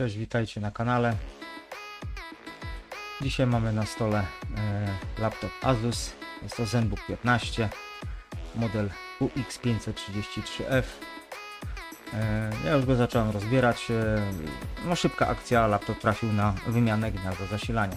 Cześć, witajcie na kanale. Dzisiaj mamy na stole e, laptop Asus. Jest to ZenBook 15, model UX533F. E, ja już go zacząłem rozbierać. E, no szybka akcja, laptop trafił na wymianę gniazda zasilania.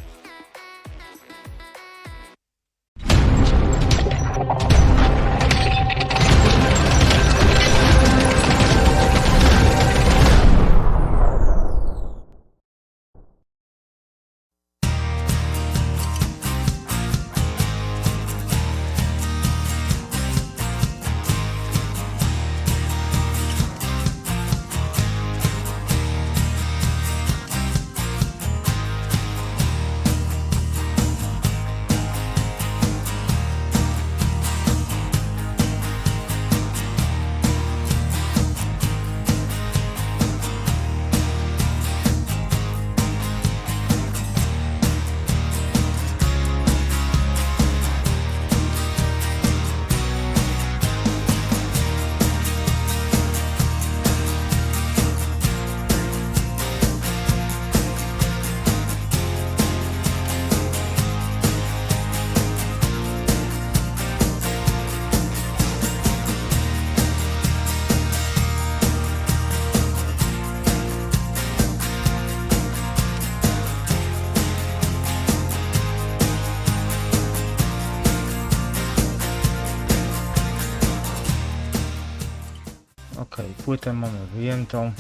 Płytę mamy wyjętą.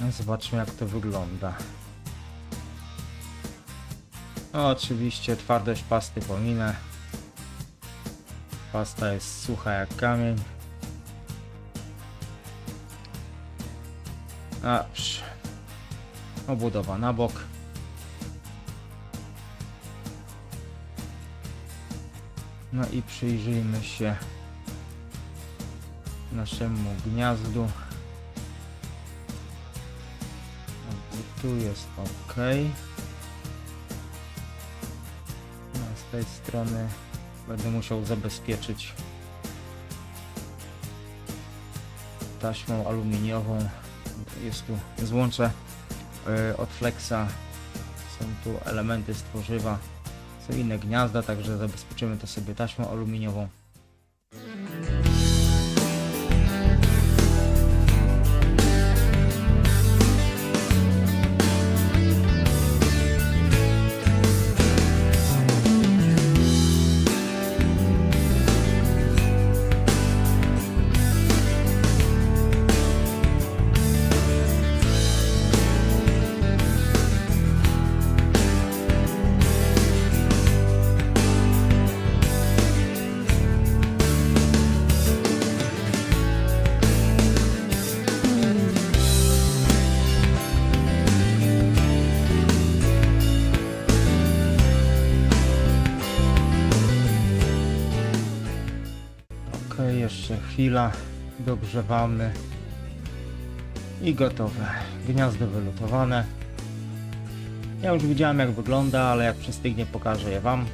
No, Zobaczmy jak to wygląda. No, oczywiście twardość pasty pominę. Pasta jest sucha jak kamień. A, psz. Obudowa na bok. No i przyjrzyjmy się naszemu gniazdu. Tu jest ok. No, z tej strony będę musiał zabezpieczyć taśmą aluminiową. Jest tu złącze y, od Flexa. Są tu elementy z tworzywa. Są inne gniazda, także zabezpieczymy to sobie taśmą aluminiową. Chwila. Dogrzewamy. I gotowe. Gniazdo wylutowane. Ja już widziałem jak wygląda, ale jak przystygnie pokażę je Wam.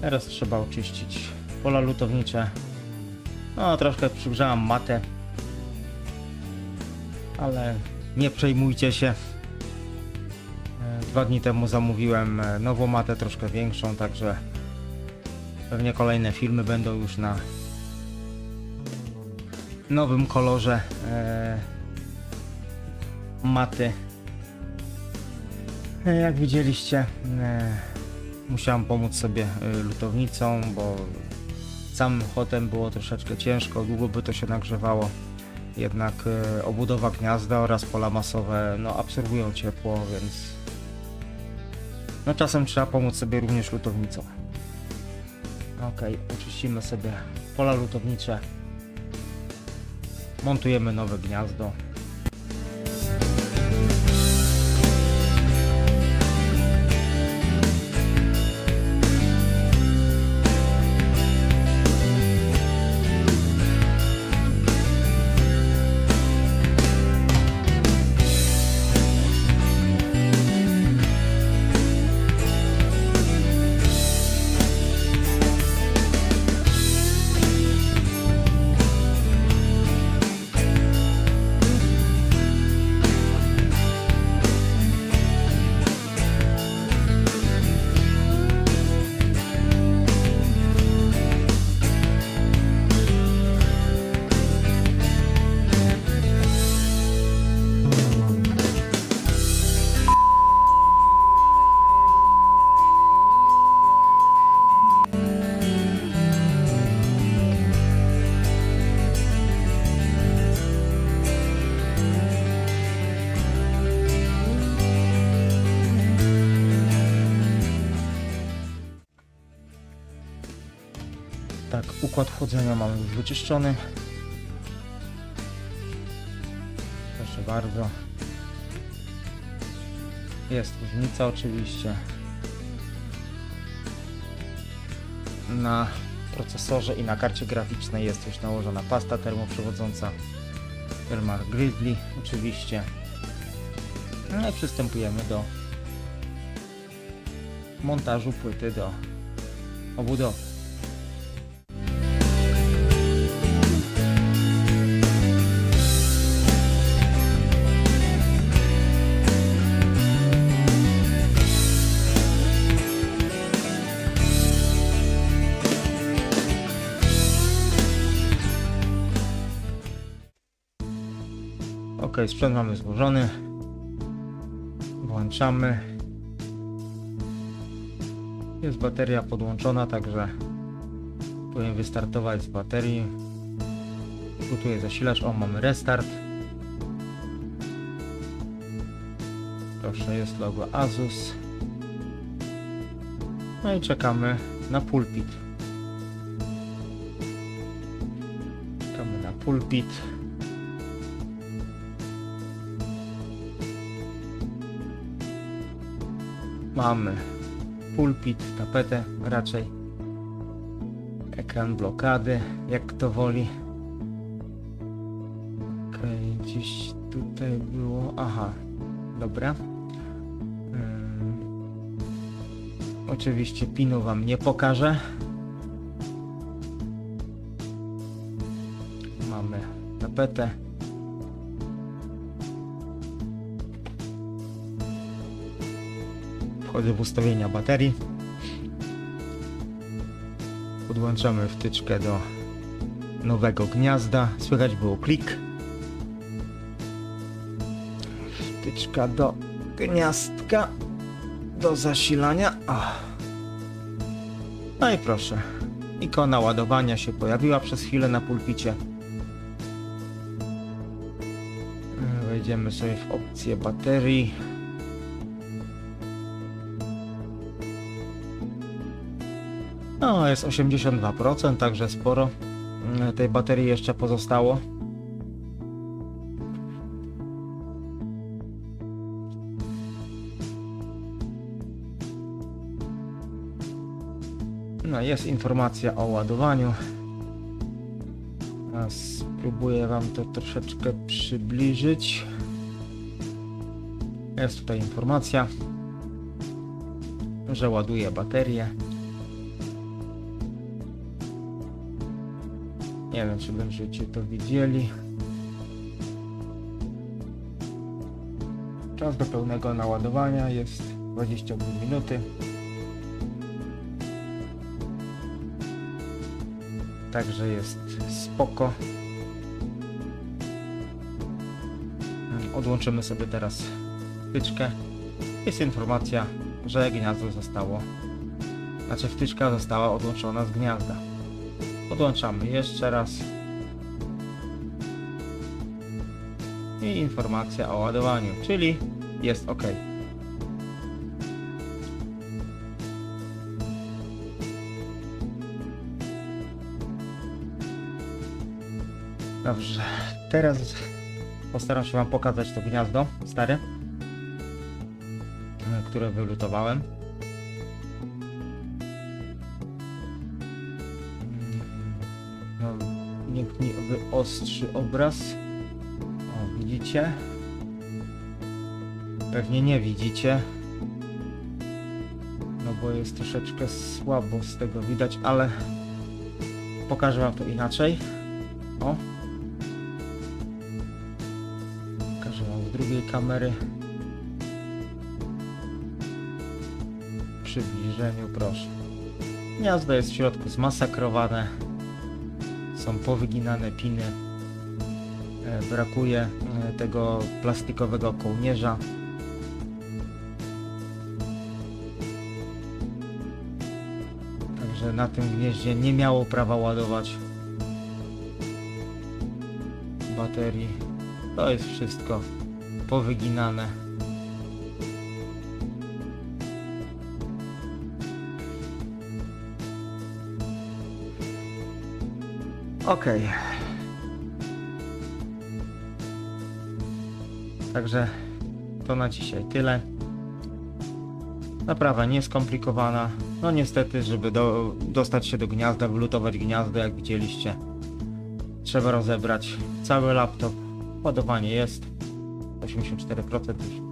Teraz trzeba oczyścić pola lutownicze. No, troszkę przygrzałam matę. Ale nie przejmujcie się. E, Dwa dni temu zamówiłem e, nową matę, troszkę większą, także Pewnie kolejne filmy będą już na nowym kolorze e, maty. E, jak widzieliście, e, musiałem pomóc sobie e, lutownicą, bo samym chotem było troszeczkę ciężko, długo by to się nagrzewało. Jednak e, obudowa gniazda oraz pola masowe no, absorbują ciepło, więc no, czasem trzeba pomóc sobie również lutownicą. Ok, oczyścimy sobie pola lutownicze. Montujemy nowe gniazdo. Układ chłodzenia mamy już wyczyszczony. Proszę bardzo. Jest różnica oczywiście. Na procesorze i na karcie graficznej jest już nałożona pasta termoprzewodząca firma Gridley oczywiście. No i przystępujemy do montażu płyty do obudowy. Ok, sprzęt mamy złożony. Włączamy. Jest bateria podłączona, także powinien wystartować z baterii. Gotuje zasilacz. O, mamy restart. Proszę, jest logo Asus. No i czekamy na pulpit. Czekamy na pulpit. Mamy pulpit, tapetę raczej. Ekran blokady, jak kto woli. Okej, gdzieś tutaj było. Aha, dobra. Ym, oczywiście pinu wam nie pokażę. Mamy tapetę. Wchodzę w ustawienia baterii. Podłączamy wtyczkę do nowego gniazda. Słychać było klik. Wtyczka do gniazdka do zasilania. No i proszę. Ikona ładowania się pojawiła przez chwilę na pulpicie. Wejdziemy sobie w opcję baterii. No, jest 82%, także sporo mm, tej baterii jeszcze pozostało. No, jest informacja o ładowaniu. Spróbuję Wam to troszeczkę przybliżyć. Jest tutaj informacja, że ładuje baterię. Nie wiem, czy będziecie to widzieli. Czas do pełnego naładowania jest 22 minuty. Także jest spoko. Odłączymy sobie teraz wtyczkę. Jest informacja, że gniazdo zostało, znaczy wtyczka została odłączona z gniazda. Podłączamy jeszcze raz. I informacja o ładowaniu, czyli jest ok. Dobrze, teraz postaram się Wam pokazać to gniazdo stare, które wylutowałem. Mi wyostrzy obraz. O, widzicie? Pewnie nie widzicie. No bo jest troszeczkę słabo z tego widać, ale pokażę wam to inaczej. O. Pokażę wam z drugiej kamery. Przybliżeniu, proszę. Gniazdo jest w środku zmasakrowane są powyginane piny. E, Brakuje e, tego plastikowego kołnierza. Także na tym gnieździe nie miało prawa ładować baterii. To jest wszystko powyginane. Okej. Także to na dzisiaj tyle. Naprawa nieskomplikowana. No niestety, żeby do, dostać się do gniazda, wylutować gniazdo, jak widzieliście, trzeba rozebrać cały laptop. Ładowanie jest 84% już.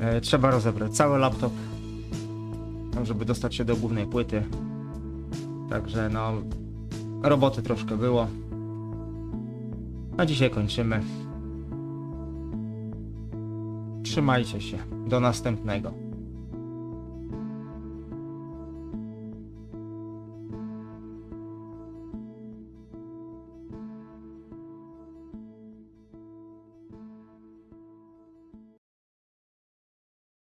E, trzeba rozebrać cały laptop, żeby dostać się do głównej płyty. Także no, roboty troszkę było. A dzisiaj kończymy. Trzymajcie się. Do następnego.